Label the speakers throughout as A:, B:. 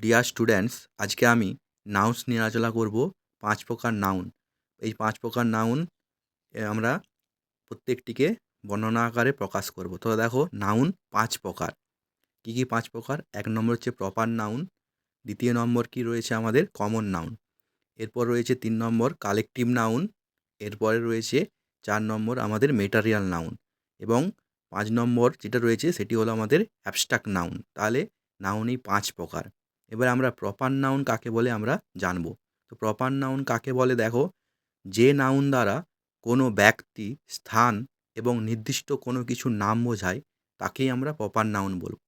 A: Dear students আজকে আমি nouns নিয়ে আলোচনা করব, পাঁচ প্রকার নাউন এই পাঁচ প্রকার নাউন আমরা প্রত্যেকটিকে বর্ণনা আকারে প্রকাশ করব। তো দেখো নাউন পাঁচ প্রকার। কী কী পাঁচ প্রকার? এক নম্বর হচ্ছে প্রপার নাউন দ্বিতীয় নম্বর কি রয়েছে আমাদের? কমন নাউন এরপর রয়েছে তিন নম্বর কালেকটিভ নাউন এরপরে রয়েছে চার নম্বর আমাদের মেটারিয়াল নাউন এবং পাঁচ নম্বর যেটা রয়েছে সেটি হলো আমাদের অ্যাবস্ট্রাক্ট নাউন তাহলে নাউন এই পাঁচ প্রকার। এবার আমরা প্রপার নাউন কাকে বলে আমরা জানব। তো প্রপার নাউন কাকে বলে দেখো? যে নাউন দ্বারা কোনো ব্যক্তি, স্থান এবং নির্দিষ্ট কোনো কিছুর নাম বোঝায়, তাকেই আমরা প্রপার নাউন বলব।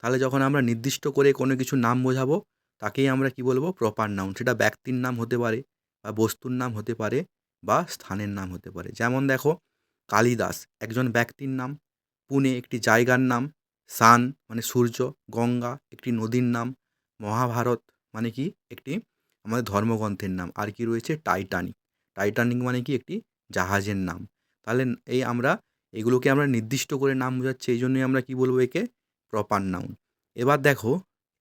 A: তাহলে যখন আমরা নির্দিষ্ট করে কোনো কিছু নাম বোঝাবো, তাকেই আমরা কি বলব? প্রপার নাউন সেটা ব্যক্তির নাম হতে পারে বা বস্তুর নাম হতে পারে বা স্থানের নাম হতে পারে। যেমন দেখো, কালিদাস একজন ব্যক্তির নাম, পুনে একটি জায়গার নাম, সান মানে সূর্য, গঙ্গা একটি নদীর নাম মহাভারত মানে কি? একটি আমাদের ধর্মগ্রন্থের নাম। আর কি রয়েছে? টাইটানিক টাইটানিক মানে কি? একটি জাহাজের নাম। তাহলে এই আমরা, এগুলোকে আমরা নির্দিষ্ট করে নাম বোঝাচ্ছি, এই জন্যই আমরা কি বলব একে? প্রপার নাউন এবার দেখো,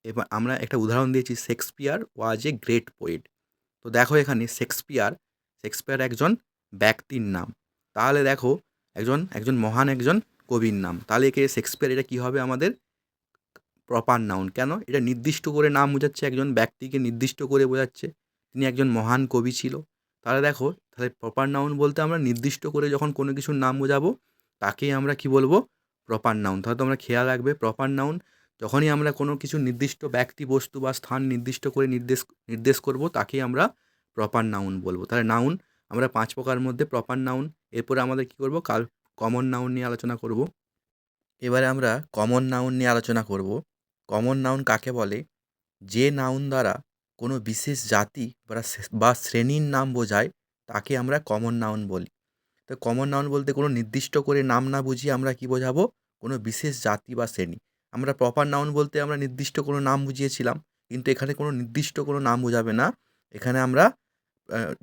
A: এবার আমরা একটা উদাহরণ দিয়েছি। Shakespeare was a great poet তো দেখো এখানে শেক্সপিয়ার শেক্সপিয়ার একজন ব্যক্তির নাম। তাহলে দেখো, একজন একজন মহান একজন কবির নাম। তাহলে একে শেক্সপিয়ার এটা কী হবে আমাদের? প্রপার নাউন কেন? এটা নির্দিষ্ট করে নাম বোঝাচ্ছে, একজন ব্যক্তিকে নির্দিষ্ট করে বোঝাচ্ছে। তিনি একজন মহান কবি ছিল। তাহলে দেখো, তাহলে প্রপার নাউন বলতে আমরা নির্দিষ্ট করে যখন কোনো কিছুর নাম বোঝাবো, তাকেই আমরা কি বলব? প্রপার নাউন তাহলে তোমরা খেয়াল রাখবে প্রপার নাউন যখনই আমরা কোনো কিছু নির্দিষ্ট ব্যক্তি, বস্তু বা স্থান নির্দিষ্ট করে নির্দেশ নির্দেশ করব, তাকেই আমরা প্রপার নাউন বলব। তাহলে নাউন আমরা পাঁচ প্রকার মধ্যে প্রপার নাউন এরপরে আমাদের কী করব? কাল কমন নাউন নিয়ে আলোচনা করব। এবারে আমরা কমন নাউন নিয়ে আলোচনা করব। কমন নাউন কাকে বলে? যে নাউন দ্বারা কোনো বিশেষ জাতি বা শ্রেণির নাম বোঝায়, তাকে আমরা কমন নাউন বলি। তো কমন নাউন বলতে কোনো নির্দিষ্ট করে নাম না বুঝিয়ে আমরা কি বোঝাবো? কোনো বিশেষ জাতি বা শ্রেণি। আমরা প্রপার নাউন বলতে আমরা নির্দিষ্ট কোনো নাম বুঝিয়েছিলাম, কিন্তু এখানে কোনো নির্দিষ্ট কোনো নাম বোঝাবে না। এখানে আমরা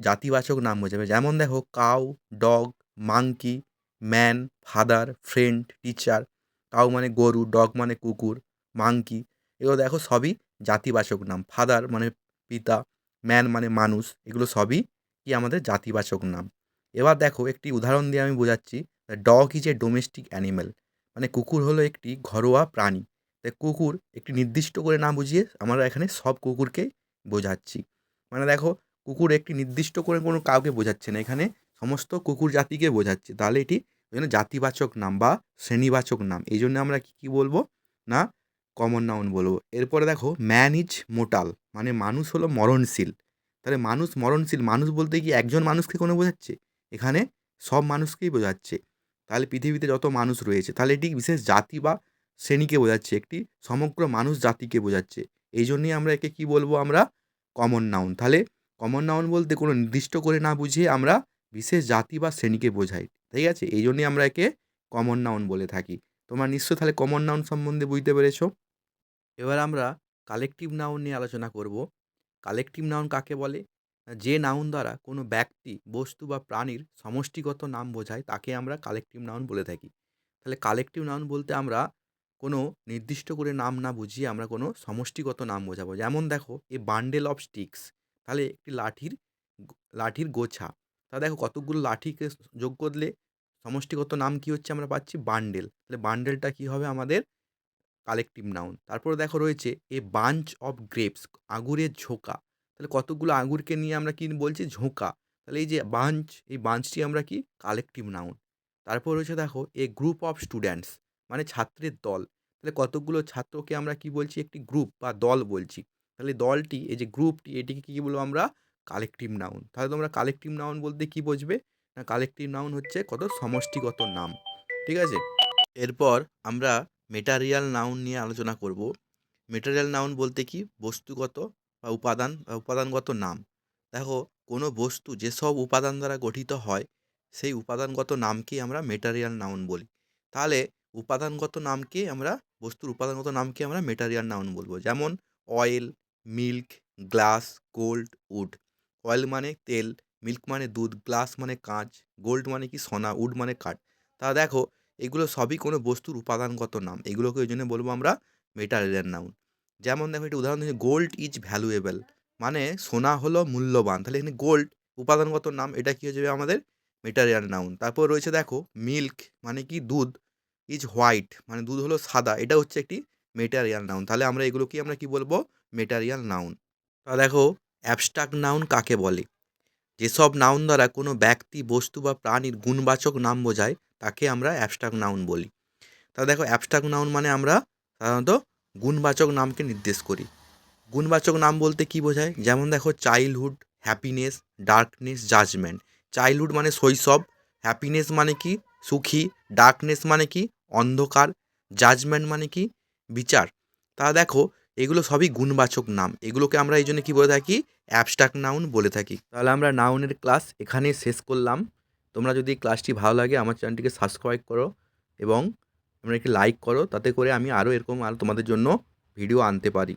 A: জাতিবাচক নাম বোঝাবে। যেমন দেখো cow dog monkey man father friend teacher cow মানে গরু ডগ মানে কুকুর। মাংকি এগুলো দেখো সবই জাতিবাচক নাম। ফাদার মানে পিতা ম্যান মানে মানুষ, এগুলো সবই কি আমাদের জাতিবাচক নাম। এবার দেখো একটি উদাহরণ দিয়ে আমি বোঝাচ্ছি dog is a domestic animal মানে কুকুর হলো একটি ঘরোয়া প্রাণী। তাই কুকুর একটি নির্দিষ্ট করে না বুঝিয়ে আমরা এখানে সব কুকুরকে বোঝাচ্ছি। মানে দেখো, কুকুর একটি নির্দিষ্ট করে কোনো কাউকে বোঝাচ্ছে না, এখানে সমস্ত কুকুর জাতিকে বোঝাচ্ছে। তাহলে এটি জন্য জাতিবাচক নাম বা শ্রেণীবাচক নাম। এই জন্য আমরা কী কী বলব? না কমন নাউন বলব। এরপরে দেখো ম্যান ইজ মোটাল মানে মানুষ হলো মরণশীল। তাহলে মানুষ মরণশীল, মানুষ বলতে কি একজন মানুষকে কোনো বোঝাচ্ছে? এখানে সব মানুষকেই বোঝাচ্ছে। তাহলে পৃথিবীতে যত মানুষ রয়েছে, তাহলে এটি বিশেষ জাতি বা শ্রেণীকে বোঝাচ্ছে, একটি সমগ্র মানুষ জাতিকে বোঝাচ্ছে। এই জন্যই আমরা একে কি বলব আমরা? কমন নাউন তাহলে কমন নাউন বলতে কোনো নির্দিষ্ট করে না বুঝিয়ে আমরা বিশেষ জাতি বা শ্রেণীকে বোঝাই, ঠিক আছে? এই জন্যই আমরা একে কমন নাউন বলে থাকি। তোমরা নিশ্চয় তাহলে কমন নাউন সম্বন্ধে বুঝতে পেরেছ। এবার আমরা কালেকটিভ নাউন নিয়ে আলোচনা করব। কালেকটিভ নাউন কাকে বলে? যে নাউন দ্বারা কোনো ব্যক্তি, বস্তু বা প্রাণীর সমষ্টিগত নাম বোঝায়, তাকে আমরা কালেকটিভ নাউন বলে থাকি। তাহলে কালেকটিভ নাউন বলতে আমরা কোনো নির্দিষ্ট করে নাম না বুঝিয়ে আমরা কোনো সমষ্টিগত নাম বোঝাবো। যেমন দেখো, এ বান্ডেল অফ স্টিক্স তাহলে একটি লাঠির লাঠির গোছা। তা দেখো কতগুলো লাঠিকে যোগ করলে সমষ্টিগত নাম কি হচ্ছে আমরা পাচ্ছি? বান্ডেল তাহলে বান্ডেলটা কি হবে আমাদের? কালেকটিভ নাউন তারপরে দেখো রয়েছে এ বাঞ্চ অফ গ্রেপস আঙুরের ঝোঁকা। তাহলে কতগুলো আঙুরকে নিয়ে আমরা কি বলছি? ঝোঁকা। তাহলে এই যে বাঞ্চ এই বাঞ্চটি আমরা কি? কালেকটিভ নাউন তারপর রয়েছে দেখো এ গ্রুপ অফ স্টুডেন্টস মানে ছাত্রের দল। তাহলে কতগুলো ছাত্রকে আমরা কি বলছি? একটি গ্রুপ বা দল বলছি। তাহলে দলটি, এই যে গ্রুপটি এটিকে কী বলব আমরা? কালেকটিভ নাউন তাহলে তোমরা কালেকটিভ নাউন বলতে কি বুঝবে? না কালেকটিভ নাউন হচ্ছে কত? সমষ্টিগত নাম। ঠিক আছে? এরপর আমরা মেটারিয়াল নাউন নিয়ে আলোচনা করব। মেটারিয়াল নাউন বলতে কি? বস্তুগত বা উপাদান, বা উপাদানগত নাম। দেখো, কোনো বস্তু যেসব উপাদান দ্বারা গঠিত হয়, সেই উপাদানগত নামকেই আমরা মেটারিয়াল নাউন বলি। তাহলে উপাদানগত নামকে আমরা, বস্তুর উপাদানগত নামকে আমরা মেটারিয়াল নাউন বলব। যেমন oil milk glass gold wood oil মানে তেল মিল্ক মানে দুধ গ্লাস মানে কাঁচ গোল্ড মানে কি? সোনা উড মানে কাঠ। তা দেখো এগুলো সবই কোনো বস্তুর উপাদানগত নাম। এগুলোকে ওই জন্য বলব আমরা মেটারিয়াল নাউন যেমন দেখো একটা উদাহরণ দিচ্ছি গোল্ড ইজ ভ্যালুয়েবল মানে সোনা হলো মূল্যবান। তাহলে এখানে গোল্ড উপাদানগত নাম, এটা কী হয়ে যাবে আমাদের? মেটারিয়াল নাউন তারপর রয়েছে দেখো মিল্ক মানে কি? দুধ। ইজ হোয়াইট মানে দুধ হলো সাদা। এটা হচ্ছে একটি মেটারিয়াল নাউন তাহলে আমরা এগুলো কি আমরা কি বলব? মেটারিয়াল নাউন তা দেখো অ্যাবস্ট্রাক্ট নাউন কাকে বলে? যেসব নাউন দ্বারা কোনো ব্যক্তি, বস্তু বা প্রাণীর গুণবাচক নাম বোঝায়, তাকে আমরা অ্যাবস্ট্রাক্ট নাউন বলি। তা দেখো অ্যাবস্ট্রাক্ট নাউন মানে আমরা সাধারণত গুণবাচক নামকে নির্দেশ করি। গুণবাচক নাম বলতে কি বোঝায়? যেমন দেখো childhood happiness darkness judgement childhood মানে শৈশব হ্যাপিনেস মানে কি? সুখী। ডার্কনেস মানে কি? অন্ধকার। জাজমেন্ট মানে কি? বিচার। তা দেখো, এগুলো সবই গুণবাচক নাম। এগুলোকে আমরা এই জন্য কী বলে থাকি? অ্যাবস্ট্রাক্ট নাউন বলে থাকি। তাহলে আমরা নাউনের ক্লাস এখানেই শেষ করলাম। তোমরা যদি ক্লাসটি ভালো লাগে, আমার চ্যানেলটিকে সাবস্ক্রাইব করো এবং তোমরা একটি লাইক করো, তাতে করে আমি আরও এরকম আর তোমাদের জন্য ভিডিও আনতে পারি।